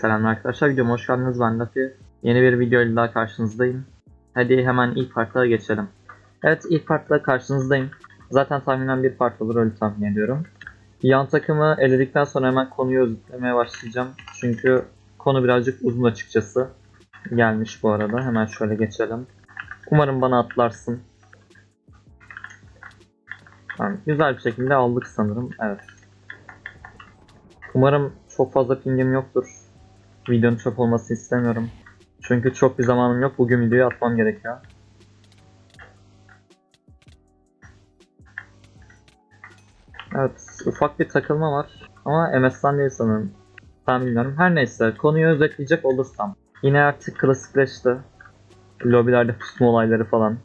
Selam arkadaşlar videoma hoş geldiniz ben Lafi. Yeni bir video ile daha karşınızdayım. Hadi hemen ilk parta geçelim. Evet ilk partta karşınızdayım. Zaten tahminen bir part olur öyle tahmin ediyorum. Yan takımı eledikten sonra hemen konuyu özetlemeye başlayacağım. Çünkü konu birazcık uzun açıkçası. Gelmiş bu arada hemen şöyle geçelim. Umarım bana atlarsın. Tamam, güzel bir şekilde aldık sanırım. Evet. Umarım çok fazla pingim yoktur. Videonun çöp olmasını istemiyorum. Çünkü çok bir zamanım yok. Bugün videoyu atmam gerekiyor. Evet, ufak bir takılma var. Ama MS'den değil sanırım. Tam bilmiyorum. Her neyse, konuyu özetleyecek olursam. Yine artık klasikleşti. Lobilerde pusma olayları falan.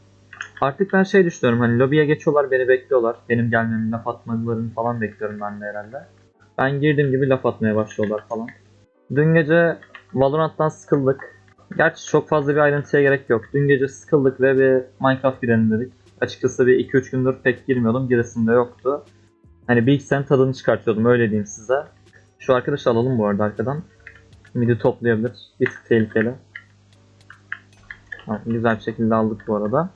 Artık ben şey düşünüyorum hani lobiye geçiyorlar beni bekliyorlar. Benim gelmemi laf atmalarını falan bekliyorum ben de herhalde. Ben girdiğim gibi laf atmaya başlıyorlar falan. Dün gece Valorant'tan sıkıldık. Gerçi çok fazla bir ayrıntıya gerek yok. Dün gece sıkıldık ve bir Minecraft girelim dedik. Açıkçası bir 2-3 gündür pek girmiyordum. Giresim de yoktu. Hani sene tadını çıkartıyordum öyle diyeyim size. Şu arkadaşı alalım bu arada arkadan. Midi toplayabilir. Bir tık tehlikeli. Tamam, güzel bir şekilde aldık bu arada.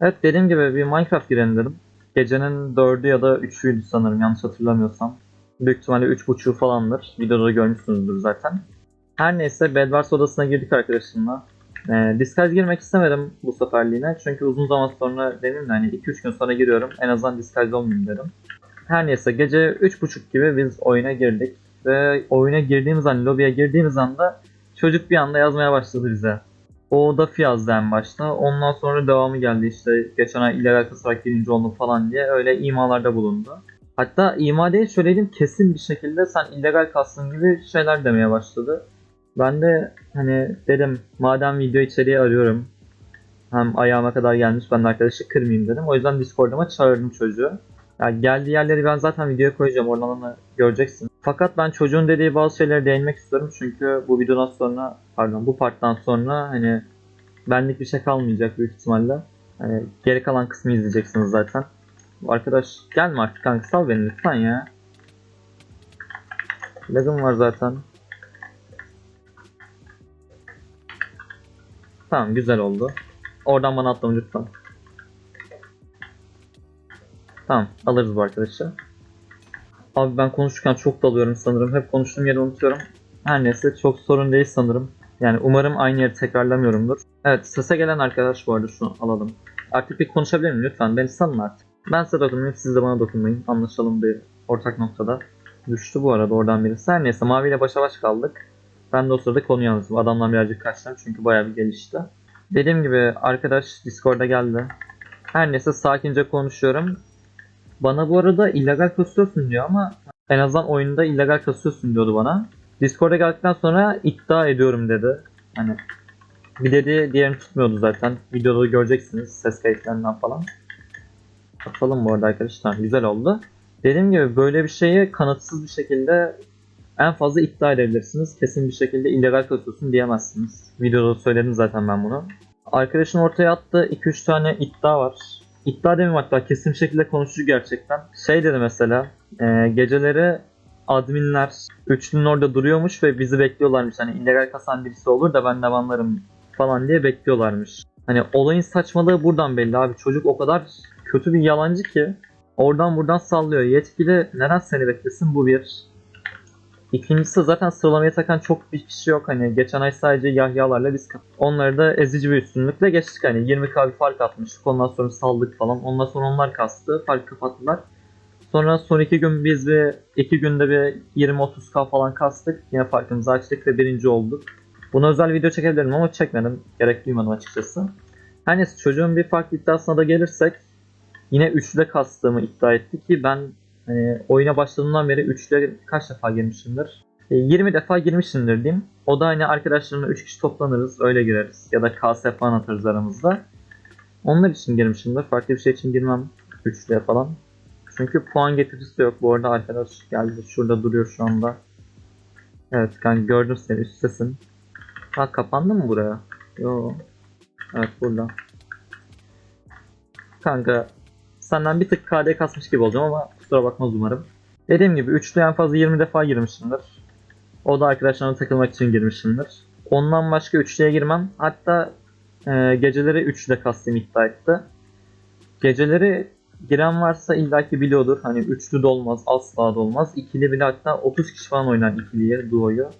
Evet dediğim gibi bir Minecraft girelim dedim. Gecenin 4'ü ya da 3'üydü sanırım yanlış hatırlamıyorsam. Büyük ihtimalle 3.5'u falandır. Videoda da görmüşsünüzdür zaten. Her neyse Bedwars odasına girdik arkadaşımla. Ee, Disguise girmek istemedim bu seferliğine. Çünkü uzun zaman sonra dedim de hani 2-3 gün sonra giriyorum. En azından Disguise olmayayım dedim. Her neyse gece 3.30 gibi biz oyuna girdik. Ve oyuna girdiğimiz an, lobiye girdiğimiz anda çocuk bir anda yazmaya başladı bize. O da yazdı en başta. Ondan sonra devamı geldi işte geçen ay illegal kasarak birinci oldum falan diye öyle imalarda bulundu. Hatta ima değil söyleyeyim kesin bir şekilde sen illegal kastın gibi şeyler demeye başladı. Ben de hani dedim madem video içeriği arıyorum hem ayağıma kadar gelmiş ben de arkadaşı kırmayayım dedim. O yüzden Discord'uma çağırdım çocuğu. Yani geldiği yerleri ben zaten videoya koyacağım oradan onu göreceksin. Fakat ben çocuğun dediği bazı şeylere değinmek istiyorum çünkü bu videodan sonra pardon bu parttan sonra hani benlik bir şey kalmayacak büyük ihtimalle. Hani geri kalan kısmı izleyeceksiniz zaten. Arkadaş gelme artık kanka sal beni lütfen ya. Lagım var zaten. Tamam güzel oldu. Oradan bana atlama lütfen. Tamam alırız bu arkadaşı. Abi ben konuşurken çok dalıyorum sanırım. Hep konuştuğum yeri unutuyorum. Her neyse çok sorun değil sanırım. Yani umarım aynı yeri tekrarlamıyorumdur. Evet sese gelen arkadaş bu arada şunu alalım. Artık bir konuşabilir miyim lütfen? Beni salın artık. Ben size dokunmayayım siz de bana dokunmayın. Anlaşalım bir ortak noktada. Düştü bu arada oradan birisi. Her neyse maviyle başa baş kaldık. Ben de o sırada konuyu anlattım. Adamdan birazcık kaçtım çünkü bayağı bir gelişti. Dediğim gibi arkadaş Discord'a geldi. Her neyse sakince konuşuyorum. Bana bu arada illegal kasıyorsun diyor ama en azından oyunda illegal kasıyorsun diyordu bana. Discord'a geldikten sonra iddia ediyorum dedi. Hani bir dedi diğerini tutmuyordu zaten. Videoda göreceksiniz ses kayıtlarından falan. Bakalım bu arada arkadaşlar güzel oldu. Dediğim gibi böyle bir şeyi kanıtsız bir şekilde en fazla iddia edebilirsiniz. Kesin bir şekilde illegal kasıyorsun diyemezsiniz. Videoda söyledim zaten ben bunu. Arkadaşın ortaya attığı 2-3 tane iddia var. İddia demeyeyim hatta kesin şekilde konuşucu gerçekten. Şey dedi mesela e, geceleri adminler üçlünün orada duruyormuş ve bizi bekliyorlarmış. Hani illegal kasan birisi olur da ben de banlarım falan diye bekliyorlarmış. Hani olayın saçmalığı buradan belli abi. Çocuk o kadar kötü bir yalancı ki oradan buradan sallıyor. Yetkili neden seni beklesin bu bir. İkincisi zaten sıralamaya takan çok bir kişi yok. Hani geçen ay sadece Yahyalarla biz. Onları da ezici bir üstünlükle geçtik. Hani 20k bir fark atmıştık. Ondan sonra saldık falan. Ondan sonra onlar kastı. Fark kapattılar. Sonra son iki gün biz bir iki günde bir 20-30k falan kastık. Yine farkımızı açtık ve birinci olduk. Buna özel video çekebilirim ama çekmedim. Gerek duymadım açıkçası. Her neyse çocuğun bir farklı iddiasına da gelirsek yine üçlüde kastığımı iddia etti ki ben hani oyuna başladığımdan beri üçlüye kaç defa girmişimdir? E, 20 defa girmişimdir diyeyim. O da hani arkadaşlarımla 3 kişi toplanırız öyle gireriz. Ya da KS falan atarız aramızda. Onlar için girmişimdir. Farklı bir şey için girmem üçlüye falan. Çünkü puan getirisi de yok. Bu arada arkadaş geldi. Şurada duruyor şu anda. Evet kanka gördüm seni üsttesin. Ha kapandı mı buraya? Yo. Evet burada. Kanka senden bir tık KD kasmış gibi olacağım ama kusura bakmaz umarım. Dediğim gibi üçlü en fazla 20 defa girmişimdir. O da arkadaşlarımla takılmak için girmişimdir. Ondan başka üçlüye girmem. Hatta e, geceleri üçlüde kastım iddia etti. Geceleri giren varsa illaki biliyordur. Hani üçlü de olmaz, asla da olmaz. İkili bile hatta 30 kişi falan oynar ikiliye, duoyu.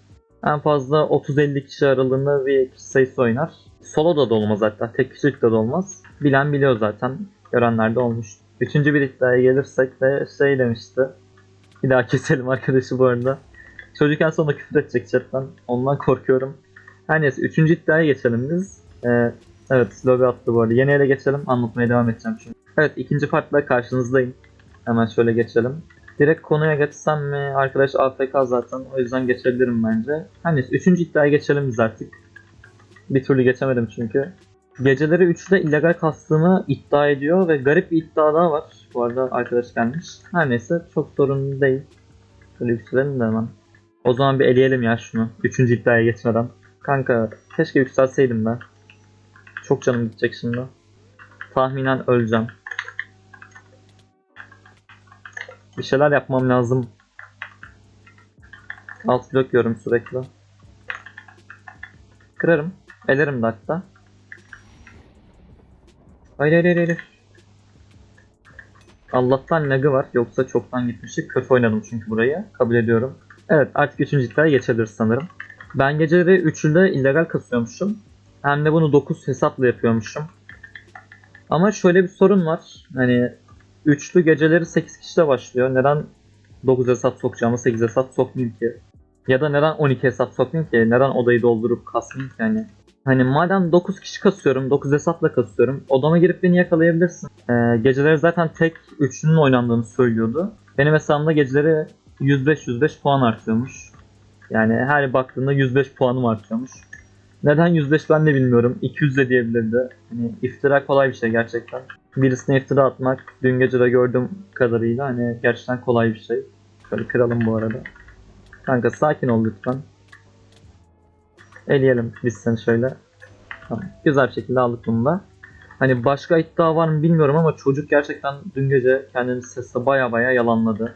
En fazla 30-50 kişi aralığında bir kişi sayısı oynar. Solo da olmaz hatta. Tek kişilik de olmaz. Bilen biliyor zaten. Görenler de olmuş. Üçüncü bir iddiaya gelirsek de şey demişti. Bir daha keselim arkadaşı bu arada. Çocuk en sonunda küfür edecek chatten. Ondan korkuyorum. Her neyse üçüncü iddiaya geçelim biz. Ee, evet lobi attı bu arada. Yeni ele geçelim. Anlatmaya devam edeceğim çünkü. Evet ikinci partla karşınızdayım. Hemen şöyle geçelim. Direkt konuya geçsem mi? Arkadaş AFK zaten. O yüzden geçebilirim bence. Her neyse üçüncü iddiaya geçelim biz artık. Bir türlü geçemedim çünkü. Geceleri 3'te illegal kastığımı iddia ediyor ve garip bir iddia daha var. Bu arada arkadaş gelmiş. Her neyse çok sorun değil. Şöyle yükselelim de hemen. O zaman bir eleyelim ya şunu. Üçüncü iddiaya geçmeden. Kanka keşke yükselseydim ben. Çok canım gidecek şimdi. Tahminen öleceğim. Bir şeyler yapmam lazım. Alt blok yiyorum sürekli. Kırarım. Elerim de hatta. Hayır hayır hayır. Allah'tan lagı var. Yoksa çoktan gitmiştik. Kötü oynadım çünkü burayı. Kabul ediyorum. Evet artık 3. iddiaya geçebiliriz sanırım. Ben geceleri 3'ünde illegal kasıyormuşum. Hem de bunu 9 hesapla yapıyormuşum. Ama şöyle bir sorun var. Hani üçlü geceleri 8 kişide başlıyor. Neden 9 hesap sokacağımı 8 hesap sokmayayım ki? Ya da neden 12 hesap sokmayayım ki? Neden odayı doldurup kasmayayım ki hani? Hani madem 9 kişi kasıyorum, 9 hesapla kasıyorum. Odama girip beni yakalayabilirsin. Ee, geceleri zaten tek üçlünün oynandığını söylüyordu. Benim hesabımda geceleri 105-105 puan artıyormuş. Yani her baktığında 105 puanım artıyormuş. Neden 105 ben de bilmiyorum. 200 de diyebilirdi. Hani iftira kolay bir şey gerçekten. Birisine iftira atmak dün gece de gördüğüm kadarıyla hani gerçekten kolay bir şey. Şöyle kıralım bu arada. Kanka sakin ol lütfen. Eleyelim biz seni şöyle. Güzel bir şekilde aldık bunu da. Hani başka iddia var mı bilmiyorum ama çocuk gerçekten dün gece kendini sesle baya baya yalanladı.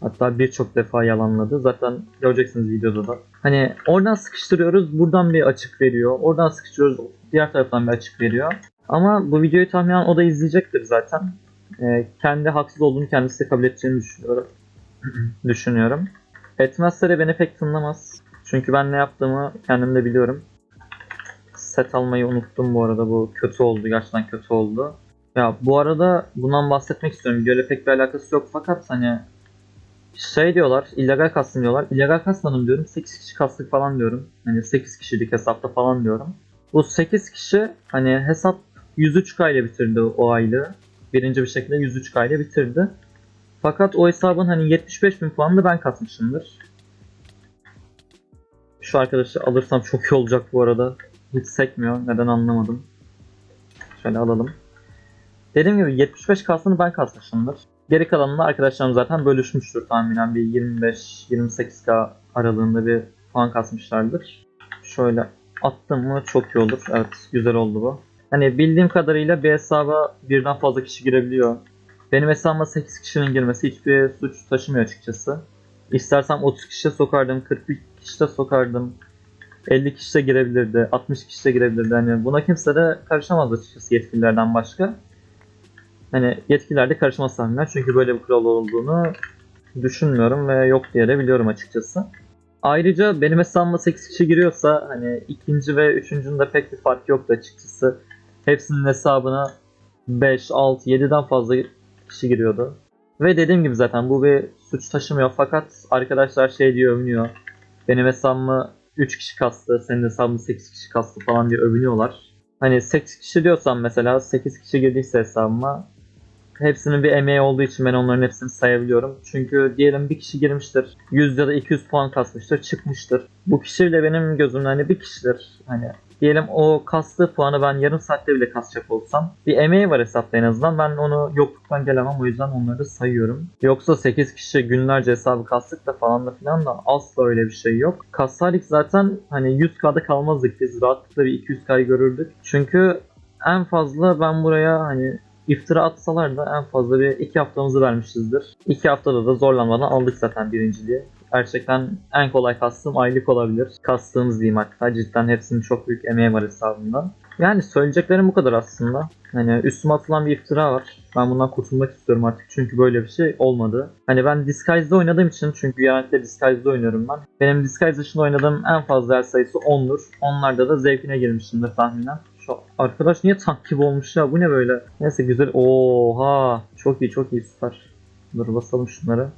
Hatta birçok defa yalanladı. Zaten göreceksiniz videoda da. Hani oradan sıkıştırıyoruz, buradan bir açık veriyor. Oradan sıkıştırıyoruz, diğer taraftan bir açık veriyor. Ama bu videoyu tahminen o da izleyecektir zaten. Ee, kendi haksız olduğunu kendisi kabul edeceğini düşünüyorum. düşünüyorum. Etmezse de beni pek tınlamaz. Çünkü ben ne yaptığımı kendim de biliyorum. Set almayı unuttum bu arada. Bu kötü oldu. Gerçekten kötü oldu. Ya bu arada bundan bahsetmek istiyorum. Videoyla pek bir alakası yok fakat hani şey diyorlar, illegal kastım diyorlar. İllegal kasmadım diyorum. 8 kişi kastık falan diyorum. Hani 8 kişilik hesapta falan diyorum. Bu 8 kişi hani hesap 103k ile bitirdi o aylığı. Birinci bir şekilde 103k ile bitirdi. Fakat o hesabın hani 75 bin puanını ben katmışımdır. Şu arkadaşı alırsam çok iyi olacak bu arada. Hiç sekmiyor. Neden anlamadım. Şöyle alalım. Dediğim gibi 75 kasını ben kasmışımdır. Geri kalanını arkadaşlarım zaten bölüşmüştür tahminen bir 25-28k aralığında bir puan kasmışlardır. Şöyle attım mı çok iyi olur. Evet güzel oldu bu. Hani bildiğim kadarıyla bir hesaba birden fazla kişi girebiliyor. Benim hesabıma 8 kişinin girmesi hiçbir suç taşımıyor açıkçası. İstersem 30 kişi de sokardım, 41 kişi de sokardım. 50 kişi de girebilirdi, 60 kişi de girebilirdi. Hani buna kimse de karışamaz açıkçası yetkililerden başka. Hani yetkililer de karışmaz tahminen çünkü böyle bir kural olduğunu düşünmüyorum ve yok diye de biliyorum açıkçası. Ayrıca benim hesabıma 8 kişi giriyorsa hani ikinci ve üçüncünün de pek bir fark yoktu açıkçası. Hepsinin hesabına 5, 6, 7'den fazla kişi giriyordu. Ve dediğim gibi zaten bu bir suç taşımıyor fakat arkadaşlar şey diye övünüyor. Benim hesabımı 3 kişi kastı, senin hesabını 8 kişi kastı falan diye övünüyorlar. Hani 8 kişi diyorsam mesela 8 kişi girdiyse hesabıma hepsinin bir emeği olduğu için ben onların hepsini sayabiliyorum. Çünkü diyelim bir kişi girmiştir. 100 ya da 200 puan kasmıştır, çıkmıştır. Bu kişi bile benim gözümde hani bir kişidir. Hani diyelim o kastığı puanı ben yarım saatte bile kasacak olsam bir emeği var hesapta en azından ben onu yokluktan gelemem o yüzden onları da sayıyorum. Yoksa 8 kişi günlerce hesabı kastık da falan da filan da asla öyle bir şey yok. Kassaydık zaten hani 100k'da kalmazdık biz rahatlıkla bir 200k'yı görürdük. Çünkü en fazla ben buraya hani iftira atsalar da en fazla bir iki haftamızı vermişizdir. İki haftada da zorlanmadan aldık zaten birinciliği. Gerçekten en kolay kastım aylık olabilir. Kastığımız diyeyim hatta. Cidden hepsinin çok büyük emeği var hesabımda. Yani söyleyeceklerim bu kadar aslında. Hani üstüme atılan bir iftira var. Ben bundan kurtulmak istiyorum artık çünkü böyle bir şey olmadı. Hani ben Disguise'da oynadığım için çünkü genellikle Disguise'da oynuyorum ben. Benim Disguise dışında oynadığım en fazla yer sayısı 10'dur. Onlarda da zevkine girmişimdir tahminen. Şu arkadaş niye tank gibi olmuş ya bu ne böyle? Neyse güzel. Oha çok iyi çok iyi süper. Dur basalım şunları.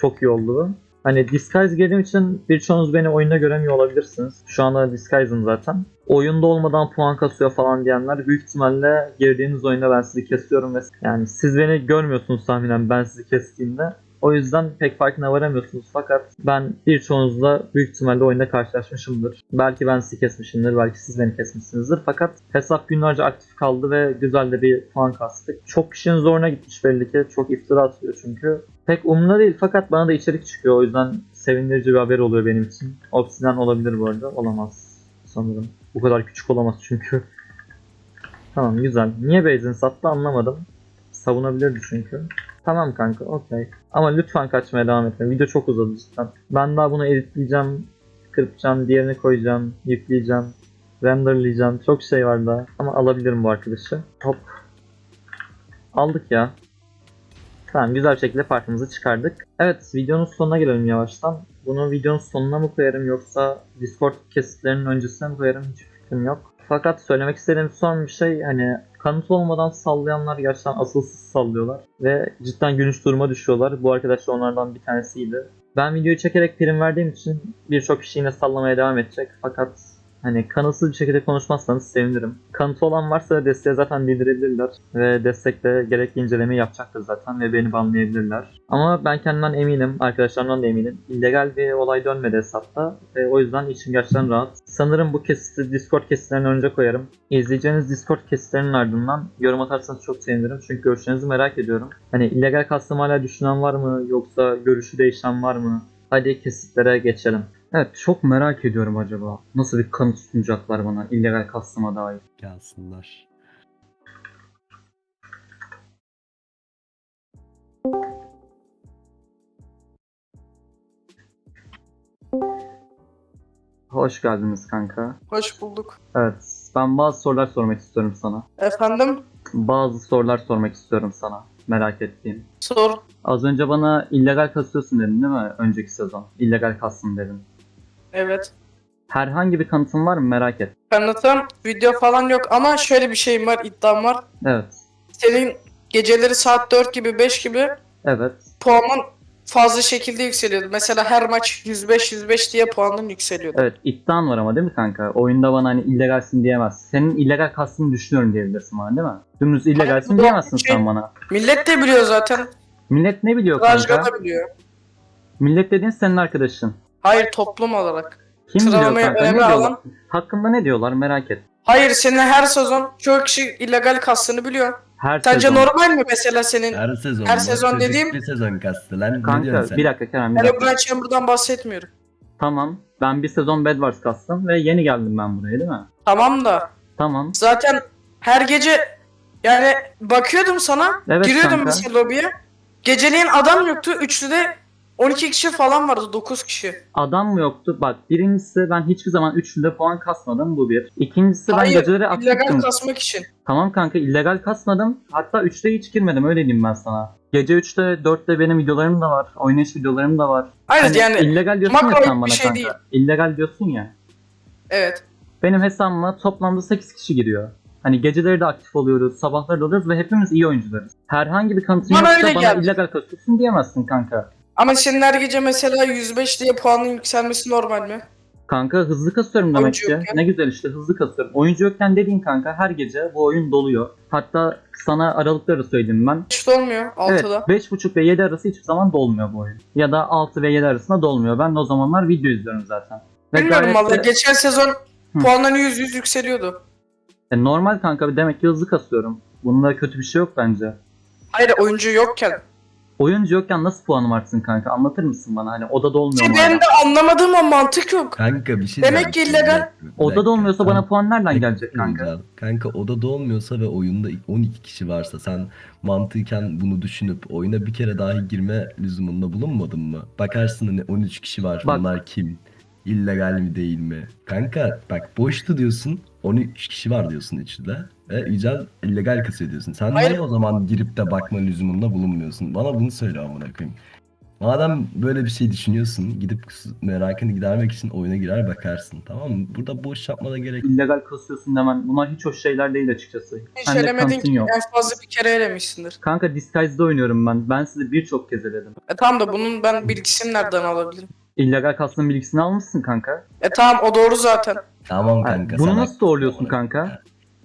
Çok iyi oldu. Hani Disguise girdiğim için birçoğunuz beni oyunda göremiyor olabilirsiniz. Şu anda Disguise'ım zaten. Oyunda olmadan puan kasıyor falan diyenler büyük ihtimalle girdiğiniz oyunda ben sizi kesiyorum ve yani siz beni görmüyorsunuz tahminen ben sizi kestiğimde. O yüzden pek farkına varamıyorsunuz fakat ben birçoğunuzla büyük ihtimalle oyunda karşılaşmışımdır. Belki ben sizi kesmişimdir, belki siz beni kesmişsinizdir. Fakat hesap günlerce aktif kaldı ve güzel de bir puan kastık. Çok kişinin zoruna gitmiş belli ki. Çok iftira atıyor çünkü. Pek umurumda değil fakat bana da içerik çıkıyor. O yüzden sevindirici bir haber oluyor benim için. Obsidian olabilir bu arada. Olamaz sanırım. Bu kadar küçük olamaz çünkü. Tamam güzel. Niye base'ini sattı anlamadım. Savunabilirdi çünkü. Tamam kanka okey. Ama lütfen kaçmaya devam etme. Video çok uzadı cidden. Ben daha bunu editleyeceğim, kırpacağım, diğerini koyacağım, yükleyeceğim, renderlayacağım. Çok şey var daha. Ama alabilirim bu arkadaşı. Hop. Aldık ya. Tamam güzel bir şekilde farkımızı çıkardık. Evet videonun sonuna gelelim yavaştan. Bunu videonun sonuna mı koyarım yoksa Discord kesitlerinin öncesine mi koyarım hiç fikrim yok. Fakat söylemek istediğim son bir şey hani kanıt olmadan sallayanlar gerçekten asılsız sallıyorlar. Ve cidden gülünç duruma düşüyorlar. Bu arkadaş da onlardan bir tanesiydi. Ben videoyu çekerek prim verdiğim için birçok kişi yine sallamaya devam edecek. Fakat hani kanıtsız bir şekilde konuşmazsanız sevinirim. Kanıtı olan varsa desteğe zaten bildirebilirler. Ve destekle gerekli incelemeyi yapacaktır zaten ve beni banlayabilirler. Ama ben kendimden eminim, arkadaşlarımdan da eminim. İllegal bir olay dönmedi hesapta. Ve o yüzden içim gerçekten rahat. Sanırım bu kesiti Discord kesitlerine önce koyarım. İzleyeceğiniz Discord kesitlerinin ardından yorum atarsanız çok sevinirim. Çünkü görüşlerinizi merak ediyorum. Hani illegal kastım hala düşünen var mı? Yoksa görüşü değişen var mı? Hadi kesitlere geçelim. Evet çok merak ediyorum acaba. Nasıl bir kanıt sunacaklar bana illegal kastıma dair. Gelsinler. Hoş geldiniz kanka. Hoş bulduk. Evet ben bazı sorular sormak istiyorum sana. Efendim? Bazı sorular sormak istiyorum sana. Merak ettiğim. Sor. Az önce bana illegal kasıyorsun dedin değil mi? Önceki sezon. İllegal kastın dedin. Evet. Herhangi bir kanıtın var mı? Merak et. Kanıtım video falan yok ama şöyle bir şeyim var, iddiam var. Evet. Senin geceleri saat 4 gibi 5 gibi Evet. puanın fazla şekilde yükseliyordu. Mesela her maç 105-105 diye puanın yükseliyordu. Evet. iddian var ama değil mi kanka? Oyunda bana hani illegalsin diyemez. Senin illegal kastını düşünüyorum diyebilirsin bana değil mi? Dümdüz illegalsin bu diyemezsin şey- sen bana. Millet de biliyor zaten. Millet ne biliyor Rajga kanka? da biliyor. Millet dediğin senin arkadaşın. Hayır toplum olarak. Kim biliyor Sıralamayı kanka? Ne önemli diyorlar? alan. Hakkında ne diyorlar merak et. Hayır senin her sezon çoğu kişi illegal kastını biliyor. Her Sence sezon. normal mi mesela senin? Her sezon. Her sezon Çocuk dediğim- Bir sezon kastı lan. ne Kanka diyorsun sen? bir dakika Kerem bir Yani dakika. Brian Chamber'dan bahsetmiyorum. Tamam. Ben bir sezon Bed Wars kastım ve yeni geldim ben buraya değil mi? Tamam da Tamam. Zaten her gece yani bakıyordum sana, Evet giriyordum kanka. mesela lobiye. Geceleyin adam yoktu. Üçlüde 12 kişi falan vardı, 9 kişi. Adam mı yoktu? Bak birincisi ben hiçbir zaman üçlüde puan kasmadım bu bir. İkincisi ben Hayır, geceleri illegal aktiftim. kasmak için. Tamam kanka illegal kasmadım. Hatta 3'te hiç girmedim öyle diyeyim ben sana. Gece 3'te 4'te benim videolarım da var. Oynayış videolarım da var. Hayır Hani yani illegal diyorsun ya sen bana şey kanka. değil. İllegal diyorsun ya. evet. Benim hesabıma toplamda 8 kişi giriyor. Hani geceleri de aktif oluyoruz, sabahları da oluyoruz ve hepimiz iyi oyuncularız. Herhangi bir kanıtın Bana yoksa bana geldi. illegal kasıyorsun diyemezsin kanka. Ama senin her gece mesela 105 diye puanın yükselmesi normal mi? Kanka hızlı kasıyorum demek Oyuncu ki. yokken. Ne güzel işte hızlı kasıyorum. Oyuncu yokken dediğin kanka her gece bu oyun doluyor. Hatta sana aralıkları söyledim ben. İşte olmuyor 6'da. Evet 5.5 ve 7 arası hiçbir zaman dolmuyor bu oyun. Ya da 6 ve 7 arasında dolmuyor. Ben de o zamanlar video izliyorum zaten. Ve Bilmiyorum gayet vallahi de- geçen sezon Hı. puanların 100 100 yükseliyordu. E, normal kanka demek ki hızlı kasıyorum. Bunda kötü bir şey yok bence. Hayır oyuncu yokken. Oyuncu yokken nasıl puanım artsın kanka? Anlatır mısın bana? Hani odada olmuyor mu? Hala? ben de anlamadığım o mantık yok. Kanka bir şey Demek ki illegal. Odada olmuyorsa bana puan nereden gelecek kanka? Kanka. kanka odada olmuyorsa ve oyunda 12 kişi varsa sen mantıken bunu düşünüp oyuna bir kere dahi girme lüzumunda bulunmadın mı? Bakarsın hani 13 kişi var Bak. bunlar kim? İllegal mi değil mi? Kanka bak boştu diyorsun 13 kişi var diyorsun içinde. Ve Yücel illegal kasıyor diyorsun. Sen Hayır. niye o zaman girip de bakma lüzumunda bulunmuyorsun? Bana bunu söyle amına koyayım. Madem böyle bir şey düşünüyorsun, gidip merakını gidermek için oyuna girer bakarsın. Tamam mı? Burada boş yapmana gerek illegal kasıyorsun demen. Bunlar hiç hoş şeyler değil açıkçası. Hiç Sende elemedin ki yok. en fazla bir kere elemişsindir. Kanka Disguise'da oynuyorum ben. Ben sizi birçok kez eledim. E tamam da bunun ben bilgisini nereden alabilirim? İllegal kastığın bilgisini almışsın kanka. E tamam o doğru zaten. Tamam Ha, kanka. bunu salak. nasıl doğruluyorsun kanka?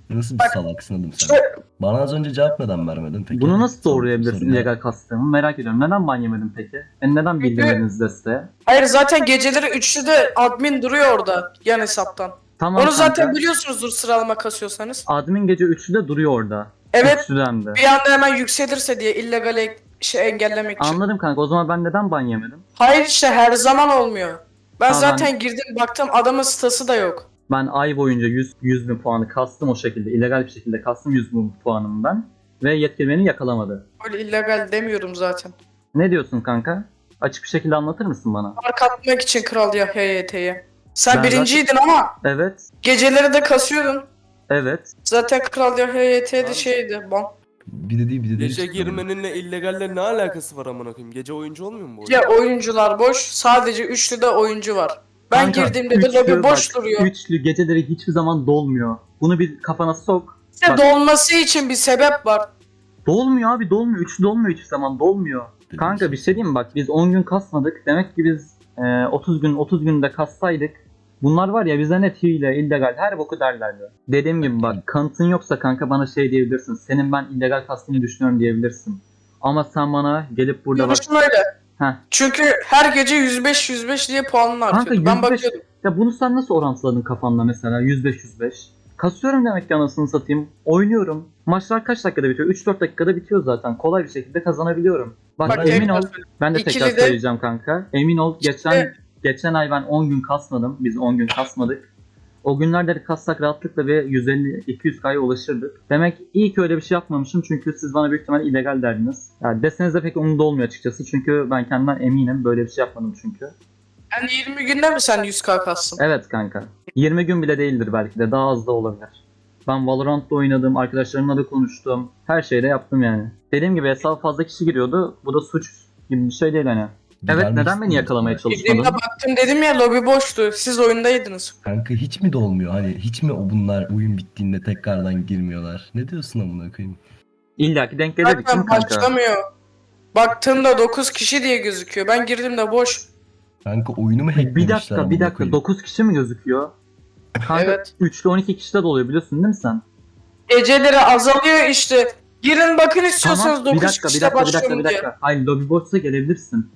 Nasıl bir salaksın oğlum sen? Bana az önce cevap neden vermedin peki? Bunu nasıl sorun ne? illegal kastığımı merak ediyorum. Neden ban yemedin peki? E neden bildirmediniz desteğe? hayır zaten geceleri 3'lü de admin duruyor orada yan hesaptan. Tamam Onu kanka. zaten biliyorsunuzdur sıralama kasıyorsanız. Admin gece 3'de duruyor orada. Evet 3'den de. bir anda hemen yükselirse diye illegale şey engellemek için. Anladım kanka. O zaman ben neden ban yemedim? Hayır işte her zaman olmuyor. Ben Tamam. zaten girdim baktım adamın stası da yok. Ben ay boyunca 100, 100 bin puanı kastım o şekilde. illegal bir şekilde kastım 100 bin puanımı ben. Ve yetkili beni yakalamadı. Öyle illegal demiyorum zaten. Ne diyorsun kanka? Açık bir şekilde anlatır mısın bana? Fark atmak için Kral Yahya YT'ye. Sen Ben birinciydin ama Evet. geceleri de kasıyordun. Evet. Zaten Kral Yahya YT'de Abi. şeydi. Ban. Bir de değil bir de değil. Gece girmeninle illegalle ne alakası var amına koyayım? Gece oyuncu olmuyor mu bu oyun? Ya oyuncular boş. Sadece üçlü de oyuncu var. Ben Kanka, girdiğimde de üçlü lobi boş bak, duruyor. Üçlü geceleri hiçbir zaman dolmuyor. Bunu bir kafana sok. İşte bak. dolması için bir sebep var. Dolmuyor abi dolmuyor. Üçlü dolmuyor hiçbir zaman dolmuyor. Kanka bir şey diyeyim mi? Bak biz 10 gün kasmadık. Demek ki biz e, 30 gün 30 günde kassaydık. Bunlar var ya bize net hile, illegal her boku derlerdi. Dediğim gibi bak kanıtın yoksa kanka bana şey diyebilirsin. Senin ben illegal kastığını düşünüyorum diyebilirsin. Ama sen bana gelip burada bak. Görüşüm öyle. Heh. Çünkü her gece 105 105 diye artıyordu. ben 105 bakıyordum. Ya bunu sen nasıl orantıladın kafanda mesela 105-105? Kasıyorum demek ki anasını satayım. Oynuyorum. Maçlar kaç dakikada bitiyor? 3-4 dakikada bitiyor zaten. Kolay bir şekilde kazanabiliyorum. Bak, Bak emin ol. Ben de İkili tekrar de- söyleyeceğim kanka. Emin ol geçen İşte- geçen ay ben 10 gün kasmadım. Biz 10 gün kasmadık. O günlerde de kassak rahatlıkla bir 150-200 kaya ulaşırdık. Demek iyi ki öyle bir şey yapmamışım çünkü siz bana büyük ihtimalle illegal derdiniz. Yani deseniz de pek umurumda olmuyor açıkçası çünkü ben kendimden eminim böyle bir şey yapmadım çünkü. Yani 20 günde mi sen 100k kastın? Evet kanka. 20 gün bile değildir belki de daha az da olabilir. Ben Valorant'ta oynadım, arkadaşlarımla da konuştum. Her şeyde yaptım yani. Dediğim gibi hesaba fazla kişi giriyordu. Bu da suç gibi bir şey değil hani. Evet neden beni istedim. yakalamaya Girdiğimde çalışmadın? baktım dedim ya lobi boştu. Siz oyundaydınız. Kanka hiç mi dolmuyor? Hani hiç mi o bunlar oyun bittiğinde tekrardan girmiyorlar? Ne diyorsun amına koyayım? İlla ki denk gelir için Zaten kanka. başlamıyor. Baktığımda 9 kişi diye gözüküyor. Ben girdiğimde boş. Kanka oyunu mu hacklemişler Bir dakika bir amına dakika koyayım? 9 kişi mi gözüküyor? Kanka Evet. 3'lü 12 kişi de doluyor biliyorsun değil mi sen? Geceleri azalıyor işte. Girin bakın istiyorsanız Tamam bir 9 dakika bir kişide dakika bir dakika başlıyorum bir diye. dakika. Hayır lobby boşsa gelebilirsin.